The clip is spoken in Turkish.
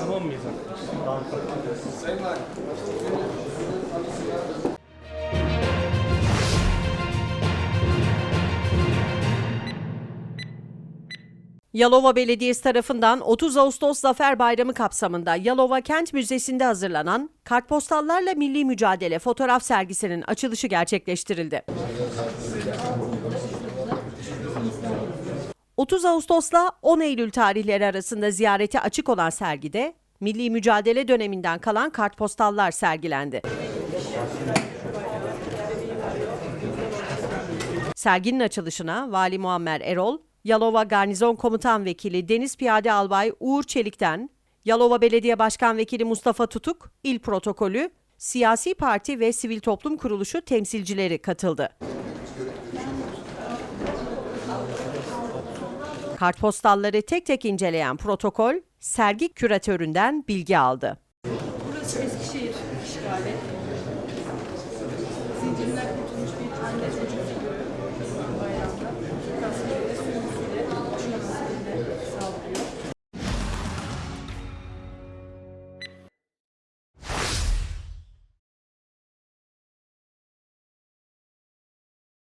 Tamam mıyız? Yalova Belediyesi tarafından 30 Ağustos Zafer Bayramı kapsamında Yalova Kent Müzesi'nde hazırlanan Kartpostallarla Milli Mücadele fotoğraf sergisinin açılışı gerçekleştirildi. 30 Ağustos'la 10 Eylül tarihleri arasında ziyarete açık olan sergide milli mücadele döneminden kalan kartpostallar sergilendi. Serginin açılışına Vali Muammer Erol, Yalova Garnizon Komutan Vekili Deniz Piyade Albay Uğur Çelik'ten, Yalova Belediye Başkan Vekili Mustafa Tutuk, İl Protokolü, siyasi parti ve sivil toplum kuruluşu temsilcileri katıldı. Kartpostalları tek tek inceleyen protokol, sergi küratöründen bilgi aldı. Burası Eskişehir işgali. Zincirler kurtulmuş bir çocuk